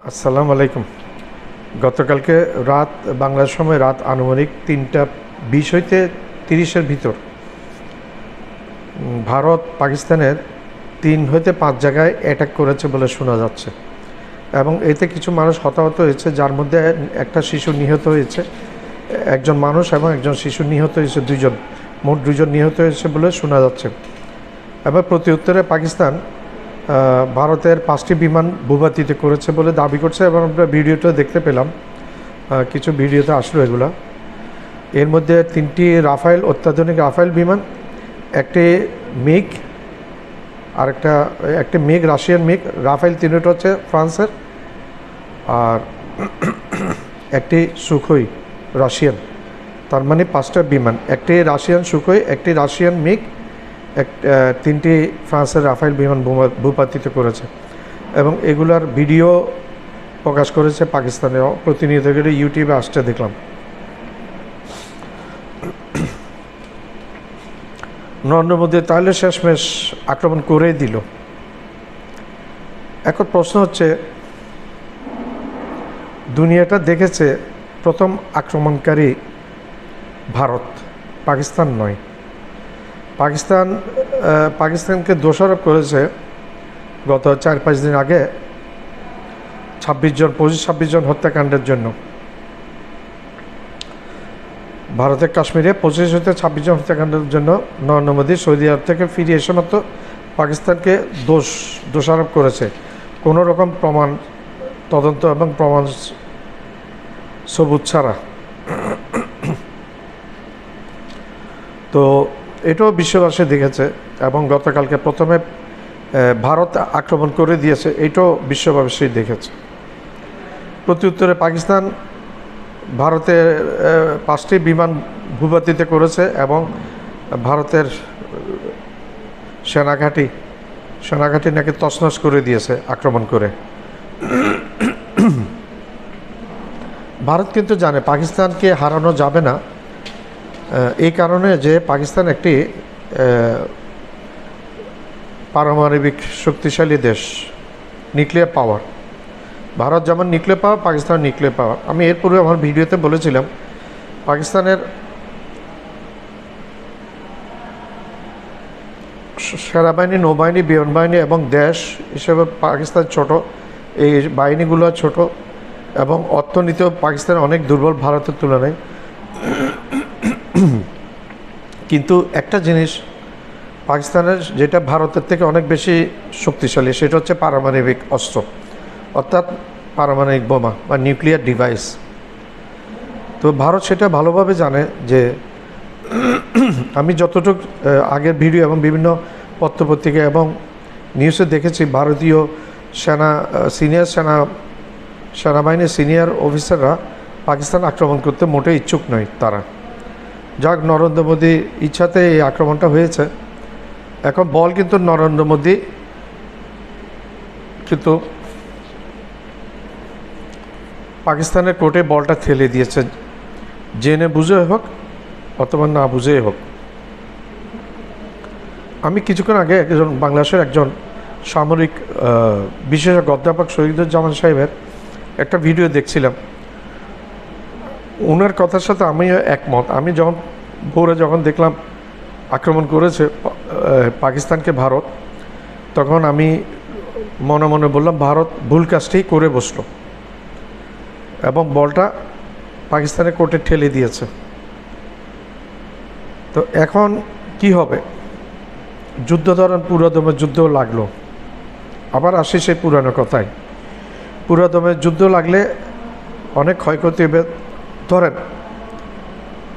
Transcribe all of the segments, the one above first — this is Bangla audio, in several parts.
আসসালামু আলাইকুম। গতকালকে রাত বাংলার সময় রাত আনুমানিক তিনটা বিশ হইতে তিরিশের ভিতর। ভারত পাকিস্তানের তিন হইতে পাঁচ জায়গায় অ্যাটাক করেছে বলে শোনা যাচ্ছে। এবং এতে কিছু মানুষ হতাহত হয়েছে, যার মধ্যে একটা শিশু নিহত হয়েছে, একজন মানুষ এবং একজন শিশু নিহত হয়েছে দুজন মোট দুজন নিহত হয়েছে বলে শোনা যাচ্ছে। এবার প্রতি উত্তরে পাকিস্তান ভারতের পাঁচটি বিমান ভূপাতিত করেছে বলে দাবি করছে এবং আমরা ভিডিওটা দেখতে পেলাম। কিছু ভিডিওতে আসলো এগুলা। এর মধ্যে তিনটি রাফাইল অত্যাধুনিক রাফাইল বিমান, একটি মিগ, আরেকটা, একটি মিগ, রাশিয়ান মিগ রাফাইল তিনটা হচ্ছে ফ্রান্সের, আর একটি সুখই রাশিয়ান। তার মানে পাঁচটা বিমান, একটি রাশিয়ান সুখই, একটি রাশিয়ান মিগ এক তিনটি ফ্রান্সের রাফাইল বিমান বোমা- ভূপাতিত করেছে। এবং এগুলার ভিডিও প্রকাশ করেছে পাকিস্তানের প্রতিনিধিগুলো ইউটিউবে আসতে দেখলাম। নরেন্দ্র মোদী তাহলে শেষমেশ আক্রমণ করেই দিল। এখন প্রশ্ন হচ্ছে, দুনিয়াটা দেখেছে প্রথম আক্রমণকারী ভারত, পাকিস্তান নয়। পাকিস্তান পাকিস্তানকে দোষারোপ করেছে গত চার পাঁচ দিন আগে ছাব্বিশ জন, পঁচিশ ছাব্বিশ জন হত্যাকাণ্ডের জন্য। ভারতের কাশ্মীরে পঁচিশ হতে ছাব্বিশ জন হত্যাকাণ্ডের জন্য নরেন্দ্র মোদী সৌদি আরব থেকে ফিরে এসে মাত্র পাকিস্তানকে দোষ, দোষারোপ করেছে। কোনো রকম প্রমাণ, তদন্ত এবং প্রমাণ সবুজ ছাড়া। তো এটাও বিশ্ববাসী দেখেছে এবং গতকালকে প্রথমে ভারত আক্রমণ করে দিয়েছে, এটাও বিশ্ববাসী দেখেছে। প্রত্যুত্তরে পাকিস্তান ভারতের পাঁচটি বিমান ভূপাতিত করেছে এবং ভারতের, সেনাঘাঁটি সেনাঘাঁটি নাকি তছনছ করে দিয়েছে আক্রমণ করে। ভারত কিন্তু জানে, পাকিস্তানকে হারানো যাবে না। এই কারণে যে পাকিস্তান একটি পারমাণবিক শক্তিশালী দেশ নিউক্লিয়ার পাওয়ার ভারত যেমন nuclear power Pakistan nuclear power আমি এর পূর্বে আমার ভিডিওতে বলেছিলাম, পাকিস্তানের সেনাবাহিনী, নৌবাহিনী বিমান বাহিনী এবং দেশ হিসেবে পাকিস্তান ছোট, এই বাহিনীগুলো ছোট এবং অর্থনীতিও পাকিস্তান অনেক দুর্বল ভারতের তুলনায়। কিন্তু একটা জিনিস, পাকিস্তানের যেটা ভারতের থেকে অনেক বেশি শক্তিশালী, সেটা হচ্ছে পারমাণবিক অস্ত্র, অর্থাৎ পারমাণবিক বোমা বা নিউক্লিয়ার ডিভাইস তো ভারত সেটা ভালোভাবে জানে যে, আমি যতটুকু আগের ভিডিও এবং বিভিন্ন পত্রপত্রিকা এবং নিউজে দেখেছি, ভারতীয় সেনা সিনিয়র সেনা, সেনাবাহিনীর সিনিয়র অফিসাররা পাকিস্তান আক্রমণ করতে মোটেই ইচ্ছুক নয় তারা। যাক, নরেন্দ্র মোদী ইচ্ছাতে এই আক্রমণটা হয়েছে। এখন বল কিন্তু নরেন্দ্র মোদী, কিন্তু পাকিস্তানের কোর্টে বলটা ঠেলে দিয়েছে। জেনে বুঝে হোক অথবা না বুঝে হোক। আমি কিছুক্ষণ আগে একজন, বাংলাদেশের একজন সামরিক বিশেষজ্ঞ, অধ্যাপক শহীদুজ্জামান সাহেবের একটা ভিডিও দেখছিলাম। ওনার কথার সাথে আমিও একমত। আমি যখন ভোরে যখন দেখলাম আক্রমণ করেছে পাকিস্তানকে ভারত, তখন আমি মনে মনে বললাম, ভারত ভুল কাজটাই করে বসল এবং বলটা পাকিস্তানের কোর্টে ঠেলে দিয়েছে। তো এখন কি হবে? যুদ্ধ ধরেন পুরোদমের যুদ্ধ লাগল। আবার আসি সেই পুরানো কথায়। পুরোদমের যুদ্ধ লাগলে অনেক ক্ষয়ক্ষতি হবে। ধরেন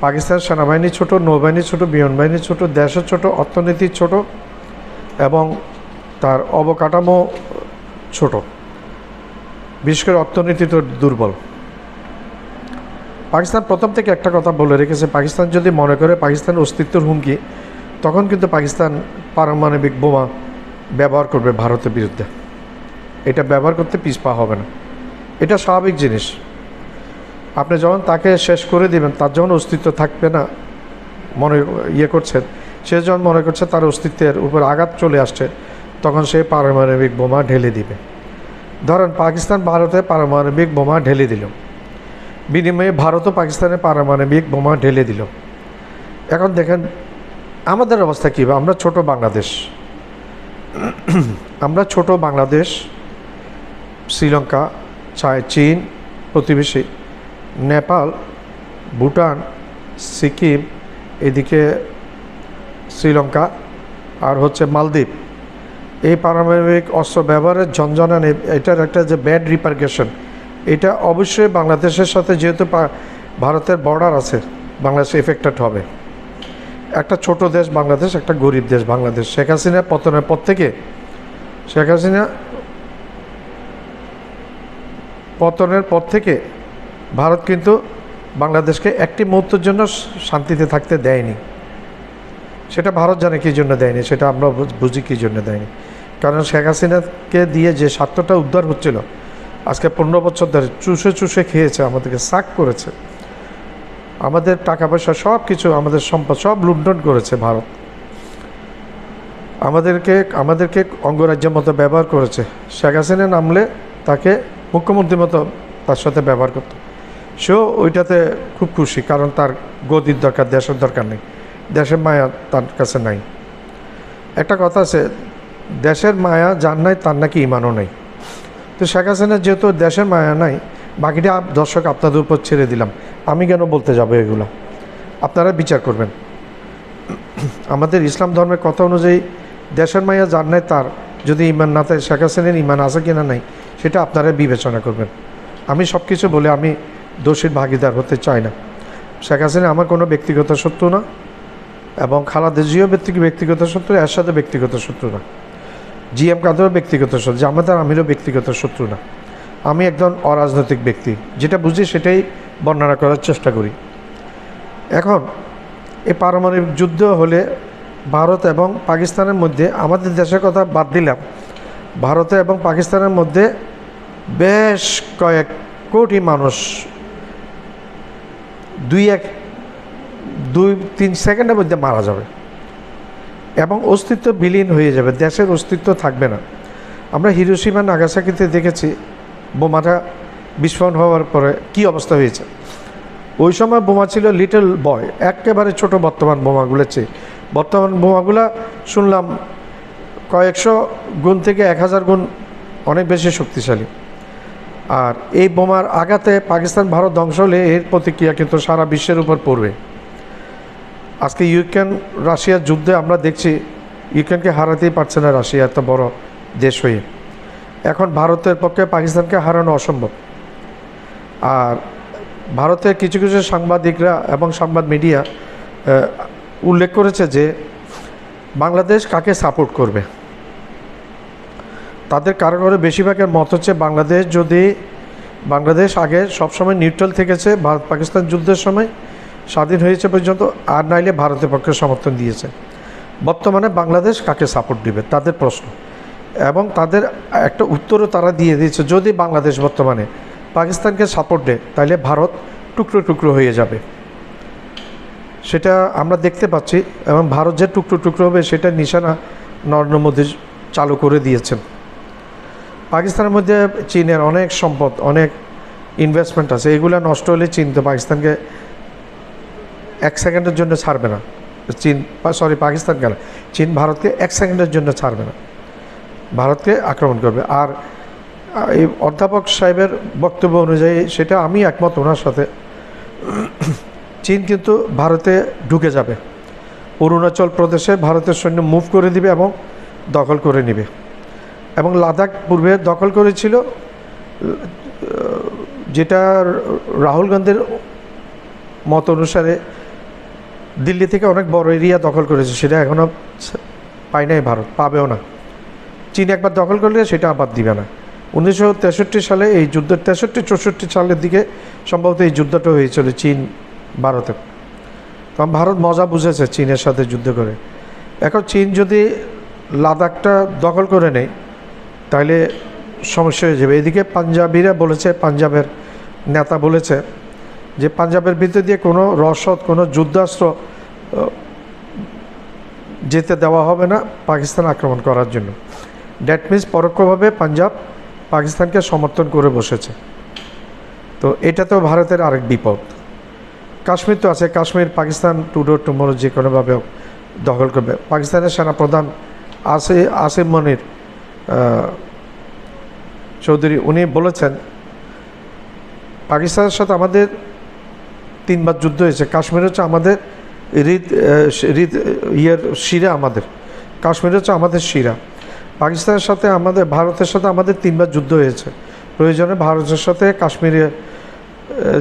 পাকিস্তান সেনাবাহিনী ছোট, নৌবাহিনী ছোট বিমান বাহিনী ছোট দেশের ছোট, অর্থনীতি ছোট এবং তার অবকাঠামো ছোট। বিশেষ করে অর্থনীতি তো দুর্বল। পাকিস্তান প্রথম থেকে একটা কথা বলে রেখেছে, পাকিস্তান যদি মনে করে পাকিস্তানের অস্তিত্বের হুমকি, তখন কিন্তু পাকিস্তান পারমাণবিক বোমা ব্যবহার করবে ভারতের বিরুদ্ধে। এটা ব্যবহার করতে পিছপা হবে না। এটা স্বাভাবিক জিনিস। আপনি যখন তাকে শেষ করে দিবেন, তার যখন অস্তিত্ব থাকবে না, মনে ইয়ে করছেন, সে যখন মনে করছে তার অস্তিত্বের উপর আঘাত চলে আসছে, তখন সে পারমাণবিক বোমা ঢেলে দিবে। ধরেন, পাকিস্তান ভারতে পারমাণবিক বোমা ঢেলে দিল। বিনিময়ে ভারতও পাকিস্তানে পারমাণবিক বোমা ঢেলে দিল। এখন দেখেন, আমাদের অবস্থা কী? আমরা ছোট বাংলাদেশ। আমরা ছোট বাংলাদেশ, শ্রীলঙ্কা চায় চীন প্রতিবেশী। নেপাল, ভুটান, সিকিম, এদিকে শ্রীলঙ্কা আর হচ্ছে মালদ্বীপ। এই পারমাণবিক অস্ত্র ব্যবহারের ঝঞ্ঝনানি এটার একটা যে ব্যাড রিপার্কেশন এটা অবশ্যই বাংলাদেশের সাথে যেহেতু ভারতের বর্ডার আছে, বাংলাদেশ এফেক্টেড হবে। একটা ছোট দেশ বাংলাদেশ, একটা গরিব দেশ বাংলাদেশ। শেখ হাসিনা পতনের পর থেকে, শেখ হাসিনা পতনের পর থেকে ভারত কিন্তু বাংলাদেশকে একটি মুহূর্তের জন্য শান্তিতে থাকতে দেয়নি। সেটা ভারত জানে কী জন্য দেয়নি, সেটা আমরা বুঝ- কী জন্য দেয়নি। কারণ শেখ হাসিনাকে দিয়ে যে স্বার্থটা উদ্ধার হচ্ছিল, আজকে পনেরো বছর ধরে চুষে চুষে খেয়েছে, আমাদেরকে সাক করেছে। আমাদের টাকা পয়সা সব কিছু আমাদের সম্পদ সব লুণ্ঠন করেছে ভারত। আমাদেরকে আমাদেরকে অঙ্গরাজ্যের মতো ব্যবহার করেছে। শেখ হাসিনা নামলে তাকে মুখ্যমন্ত্রীর মতো তার সাথে ব্যবহার করতো। সেও ওইটাতে খুব খুশি, কারণ তার গদির দরকার, দেশের দরকার নেই। দেশের মায়া তার কাছে নাই। একটা কথা আছে, দেশের মায়া যার নাই, তার নাকি ইমানও নেই। তো শেখ হাসিনার যেহেতু দেশের মায়া নাই, বাকিটা দর্শক আপনাদের উপর ছেড়ে দিলাম। আমি কেন বলতে যাব এগুলো? আপনারা বিচার করবেন। আমাদের ইসলাম ধর্মের কথা অনুযায়ী দেশের মায়া যার নাই, তার যদি ইমান না থাকে, শেখ হাসিনের ইমান আছে কিনা নাই, সেটা আপনারা বিবেচনা করবেন। আমি সব কিছু বলে আমি দোষীর ভাগিদার হতে চায় না। শেখ হাসিনা আমার কোনো ব্যক্তিগত শত্রু না এবং খালাদা জিও ব্যক্তি ব্যক্তিগত শত্রু এর সাথে ব্যক্তিগত শত্রু না। জি এম কাদেরও ব্যক্তিগত শত্রু জামাতার আমিরও ব্যক্তিগত শত্রু না। আমি একজন অরাজনৈতিক ব্যক্তি, যেটা বুঝি সেটাই বর্ণনা করার চেষ্টা করি। এখন এই পারমাণবিক যুদ্ধ হলে ভারত এবং পাকিস্তানের মধ্যে, আমাদের দেশের কথা বাদ দিলাম, ভারতে এবং পাকিস্তানের মধ্যে বেশ কয়েক কোটি মানুষ দুই এক, দুই, তিন সেকেন্ডের মধ্যে মারা যাবে। এবং অস্তিত্ব বিলীন হয়ে যাবে, দেশের অস্তিত্ব থাকবে না। আমরা হিরোসীমা নাগাসাকিতে দেখেছি, বোমাটা বিস্ফোরণ হওয়ার পরে কি অবস্থা হয়েছে। ওই সময় বোমা ছিল লিটল বয় একেবারে ছোট বর্তমান বোমাগুলোর চেয়ে। বর্তমান বোমাগুলা শুনলাম কয়েকশো গুণ থেকে এক হাজার গুণ অনেক বেশি শক্তিশালী। আর এই বোমার আঘাতে পাকিস্তান, ভারত ধ্বংস হলে এর প্রতিক্রিয়া কিন্তু সারা বিশ্বের উপর পড়বে। আজকে ইউক্রেন রাশিয়ার যুদ্ধে আমরা দেখছি ইউক্রেনকে হারাতেই পারছে না রাশিয়া, এত বড় দেশ হয়ে। এখন ভারতের পক্ষে পাকিস্তানকে হারানো অসম্ভব। আর ভারতের কিছু কিছু সাংবাদিকরা এবং সংবাদ মিডিয়া উল্লেখ করেছে যে বাংলাদেশ কাকে সাপোর্ট করবে। তাদের কারও কারও বেশিরভাগের মত হচ্ছে বাংলাদেশ যদি, বাংলাদেশ আগে সবসময় নিউট্রাল থেকেছে, ভারত পাকিস্তান যুদ্ধের সময় স্বাধীন হয়েছে পর্যন্ত, আর নাইলে ভারতের পক্ষে সমর্থন দিয়েছে। বর্তমানে বাংলাদেশ কাকে সাপোর্ট দিবে? তাদের প্রশ্ন। এবং তাদের একটা উত্তরও তারা দিয়ে দিয়েছে, যদি বাংলাদেশ বর্তমানে পাকিস্তানকে সাপোর্ট দেয় তাহলে ভারত টুকরো টুকরো হয়ে যাবে। সেটা আমরা দেখতে পাচ্ছি, এবং ভারত যে টুকরো টুকরো হবে, সেটা নিশানা নরেন্দ্র মোদী চালু করে দিয়েছেন। পাকিস্তানের মধ্যে চীনের অনেক সম্পদ, অনেক ইনভেস্টমেন্ট আছে। এগুলো নষ্ট হলে চীন তো পাকিস্তানকে এক সেকেন্ডের জন্য ছাড়বে না। চীন সরি পাকিস্তান কেন? চীন ভারতকে এক সেকেন্ডের জন্য ছাড়বে না। ভারতকে আক্রমণ করবে। আর এই অধ্যাপক সাহেবের বক্তব্য অনুযায়ী সেটা আমি একমত ওনার সাথে। চীন কিন্তু ভারতে ঢুকে যাবে। অরুণাচল প্রদেশে ভারতের সৈন্য মুভ করে দিবে এবং দখল করে নেবে। এবং লাদাখ পূর্বে দখল করেছিল যেটা রাহুল গান্ধীর মত অনুসারে দিল্লি থেকে অনেক বড় এরিয়া দখল করেছে, সেটা এখনও পায় নাই ভারত, পাবেও না। চীন একবার দখল করলে সেটা আবার দিবে না। উনিশশো তেষট্টি সালে এই যুদ্ধ, তেষট্টি, চৌষট্টি সালের দিকে সম্ভবত এই যুদ্ধটা হয়েছিল চীন, ভারতে। কারণ ভারত মজা বুঝেছে চীনের সাথে যুদ্ধ করে। এখন চীন যদি লাদাখটা দখল করে নেয় তাহলে সমস্যা হয়ে যাবে। এদিকে পাঞ্জাবিরা বলেছে, পাঞ্জাবের নেতা বলেছে যে পাঞ্জাবের ভিতর দিয়ে কোনো রসদ, কোনো যুদ্ধাস্ত্র যেতে দেওয়া হবে না পাকিস্তান আক্রমণ করার জন্য। দ্যাট মিন্স পরোক্ষভাবে পাঞ্জাব পাকিস্তানকে সমর্থন করে বসেছে। তো এটা তো ভারতের আরেক বিপদ। কাশ্মীর তো আছে, কাশ্মীর পাকিস্তান টুডো টুমোরো যে কোনোভাবে দখল করবে। পাকিস্তানের সেনাপ্রধান আসে আসিম মনির চৌধুরী, উনি বলেছেন, পাকিস্তানের সাথে আমাদের তিনবার যুদ্ধ হয়েছে। কাশ্মীর হচ্ছে আমাদের হৃদ হৃদ, ইয়ের শিরা আমাদের। কাশ্মীর হচ্ছে আমাদের শিরা। পাকিস্তানের সাথে আমাদের, ভারতের সাথে আমাদের তিনবার যুদ্ধ হয়েছে। প্রয়োজনে ভারতের সাথে কাশ্মীরের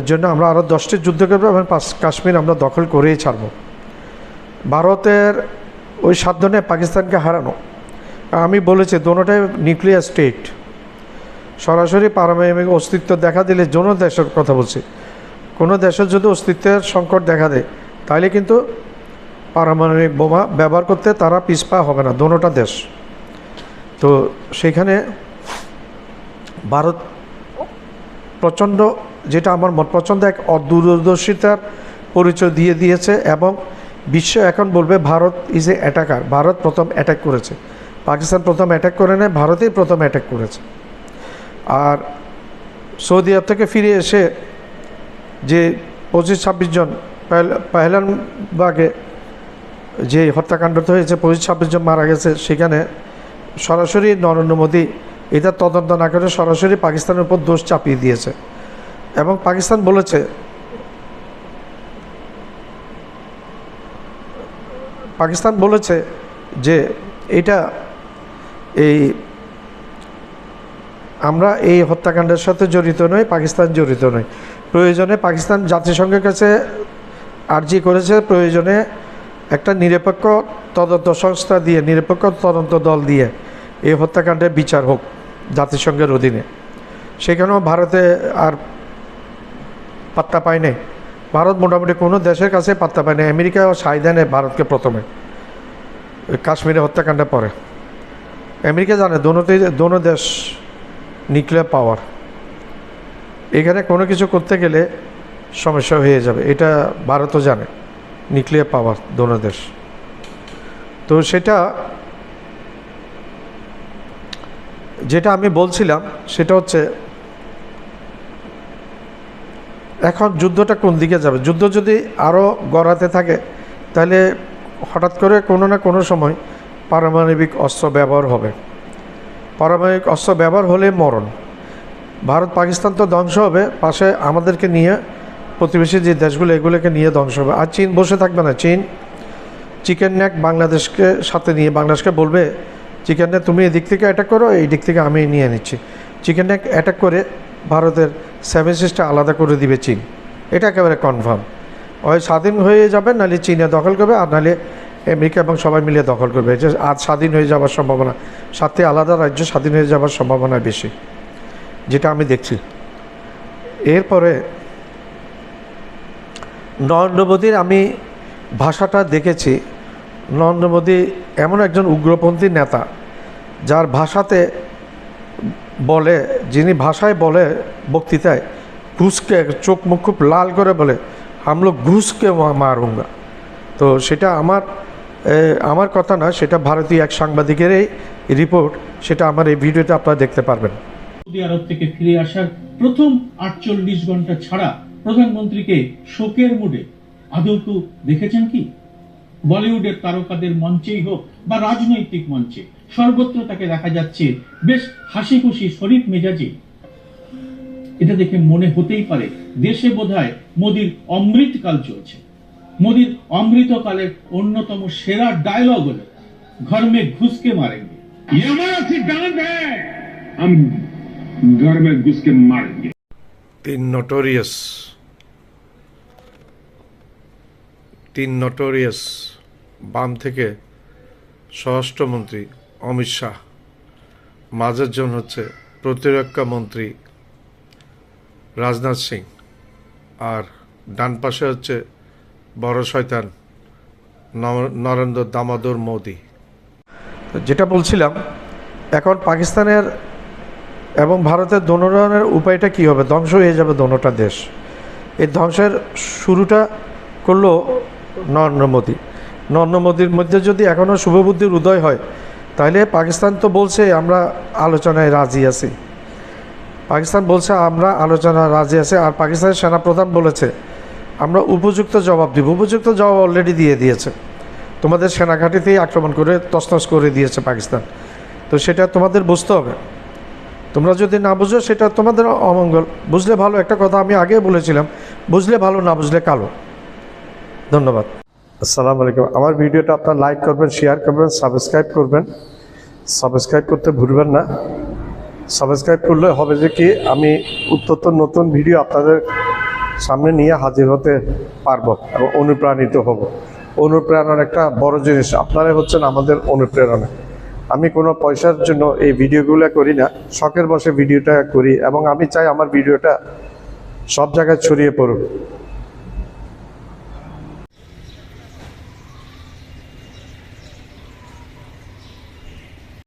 জন্য আমরা আরও দশটি যুদ্ধ করব এবং কাশ্মীর আমরা দখল করেই ছাড়ব। ভারতের ওই সাধ্য নেই পাকিস্তানকে হারানো। আমি বলেছি দোনোটাই নিউক্লিয়ার স্টেট সরাসরি পারমাণবিক অস্তিত্ব দেখা দিলে কোনো দেশের কথা বলছি। কোনো দেশের যদি অস্তিত্বের সংকট দেখা দেয় তাহলে কিন্তু পারমাণবিক বোমা ব্যবহার করতে তারা পিছপা হবে না দোনোটা দেশ। তো সেখানে ভারত প্রচণ্ড, যেটা আমার পছন্দ এক অদূরদর্শিতার পরিচয় দিয়ে দিয়েছে এবং বিশ্ব এখন বলবে, Bharat is a attacker Bharat প্রথম অ্যাটাক করেছে। পাকিস্তান প্রথম অ্যাটাক করে নেয়, ভারতেই প্রথম অ্যাটাক করেছে। আর সৌদি আরব থেকে ফিরে এসে যে পঁচিশ ছাব্বিশ জন পাহলানবাগে যে হত্যাকাণ্ডটা হয়েছে, পঁচিশ ছাব্বিশ জন মারা গেছে, সেখানে সরাসরি নরেন্দ্র মোদী এটা তদন্ত না করে সরাসরি পাকিস্তানের উপর দোষ চাপিয়ে দিয়েছে। এবং পাকিস্তান বলেছে পাকিস্তান বলেছে যে এটা এই আমরা এই হত্যাকাণ্ডের সাথে জড়িত নই, পাকিস্তান জড়িত নই। প্রয়োজনে পাকিস্তান জাতিসংঘের কাছে আর্জি করেছে, প্রয়োজনে একটা নিরপেক্ষ তদন্ত সংস্থা দিয়ে, নিরপেক্ষ তদন্ত দল দিয়ে এই হত্যাকাণ্ডের বিচার হোক জাতিসংঘের অধীনে। সেখানেও ভারতে আর পাত্তা পায় নাই। ভারত মোটামুটি কোনো দেশের কাছে পাত্তা পায় না আমেরিকাও সাই দেয় ভারতকে প্রথমে। কাশ্মীরে হত্যাকাণ্ডে পরে। আমেরিকা জানে দোনোতেই দোনো দেশ নিউক্লিয়ার পাওয়ার এখানে কোনো কিছু করতে গেলে সমস্যা হয়ে যাবে। এটা ভারতও জানে নিউক্লিয়ার পাওয়ার দোনো দেশ। তো সেটা, যেটা আমি বলছিলাম, সেটা হচ্ছে, এখন যুদ্ধটা কোন দিকে যাবে? যুদ্ধ যদি আরও গড়াতে থাকে, তাহলে হঠাৎ করে কোনো না কোনো সময় পারমাণবিক অস্ত্র ব্যবহার হবে। পারমাণবিক অস্ত্র ব্যবহার হলে মরণ। ভারত, পাকিস্তান তো ধ্বংস হবে। পাশে আমাদেরকে নিয়ে, প্রতিবেশী যে দেশগুলো, এগুলোকে নিয়ে ধ্বংস হবে। আর চীন বসে থাকবে না। চীন, চিকেন ন্যাক বাংলাদেশকে সাথে নিয়ে, বাংলাদেশকে বলবে, চিকেন নেক তুমি এদিক থেকে অ্যাটাক করো এই দিক থেকে আমি নিয়ে নিচ্ছি। চিকেন ন্যাক অ্যাটাক করে ভারতের সেভেন সিস্টার আলাদা করে দিবে চীন। এটা একেবারে কনফার্ম হয় স্বাধীন হয়ে যাবে, নাহলে চীনে দখল করবে, আর নাহলে আমেরিকা এবং সবাই মিলে দখল করবে। যে আজ স্বাধীন হয়ে যাওয়ার সম্ভাবনা, সাথে আলাদা রাজ্য স্বাধীন হয়ে যাওয়ার সম্ভাবনা বেশি, যেটা আমি দেখছি। এরপরে নরেন্দ্র মোদীর আমি ভাষাটা দেখেছি, নরেন্দ্র মোদী এমন একজন উগ্রপন্থী নেতা, যার ভাষাতে বলে, যিনি ভাষায় বলে বক্তৃতায়, ঘুষকে, চোখ মুখ খুব লাল করে বলে হামলো ঘুষকে মারুঙ্গা। তো সেটা আমার আমার কথা না, সেটা ভারতীয় এক সাংবাদিকেরই রিপোর্ট সেটা আমার এই ভিডিওতে আপনারা দেখতে পারবেন। সৌদি আরব থেকে ফিরে আসার প্রথম আটচল্লিশ ঘণ্টা ছাড়া প্রধানমন্ত্রীকে শোকের মুডে। আদৌ তো দেখেছেন কি? বলিউডের তারকাদের মঞ্চেই হোক বা রাজনৈতিক মঞ্চে, সর্বত্র তাকে দেখা যাচ্ছে বেশ হাসি খুশি শরীফ মেজাজে। এটা দেখে মনে হতেই পারে, দেশে বোধহয় মোদির অমৃতকাল চলছে। মোদির অমৃতকালের অন্যতম সেরা ডায়লগ হলো ঘর মে ঘুষকে মারেঙ্গে ये हमारा सिद्धांत है हम घर में घुस के मारेंगे তিন নটোরিয়াস তিন নটোরিয়াস বাম থেকে স্বরাষ্ট্রমন্ত্রী অমিত শাহ মাঝের জন হচ্ছে প্রতিরক্ষা মন্ত্রী রাজনাথ সিং আর ডান পাশে হচ্ছে বড় শয়তান, নর- নরেন্দ্র দামোদর মোদি। যেটা বলছিলাম, এখন পাকিস্তানের এবং ভারতের দোনোরনের উপায়টা কী হবে? ধ্বংস হয়ে যাবে দোনোটা দেশ। এই ধ্বংসের শুরুটা করল নরেন্দ্র মোদী। নরেন্দ্র মোদীর মধ্যে যদি এখনও শুভবুদ্ধির উদয় হয়, তাহলে পাকিস্তান তো বলছে, আমরা আলোচনায় রাজি আছি। পাকিস্তান বলছে, আমরা আলোচনা রাজি আছে। আর পাকিস্তানের সেনাপ্রধান বলেছে আমরা উপযুক্ত জবাব দিব। উপযুক্ত জবাব অলরেডি দিয়ে দিয়েছে। তোমাদের সেনাঘাটিতেই আক্রমণ করে তছনছ করে দিয়েছে পাকিস্তান। তো সেটা তোমাদের বুঝতে হবে। তোমরা যদি না বুঝো, সেটা তোমাদের অমঙ্গল। বুঝলে ভালো, একটা কথা আমি আগে বলেছিলাম, বুঝলে ভালো, না বুঝলে কালো। ধন্যবাদ। আসসালামু আলাইকুম। আমার ভিডিওটা আপনার লাইক করবেন শেয়ার করবেন সাবস্ক্রাইব করবেন। সাবস্ক্রাইব করতে ভুলবেন না। সাবস্ক্রাইব করলে হবে যে কি, আমি উত্তর নতুন ভিডিও আপনাদের সামনে নিয়ে হাজির হতে পারব এবং অনুপ্রাণিত হব। অনুপ্রেরণার একটা বড় জিনিস, আপনারাই হচ্ছেন আমাদের অনুপ্রেরণা। আমি কোনো পয়সার জন্য এই ভিডিওগুলো করি না, শখের বসে ভিডিওটা করি এবং আমি চাই আমার ভিডিওটা সব জায়গায় ছড়িয়ে পড়ুক।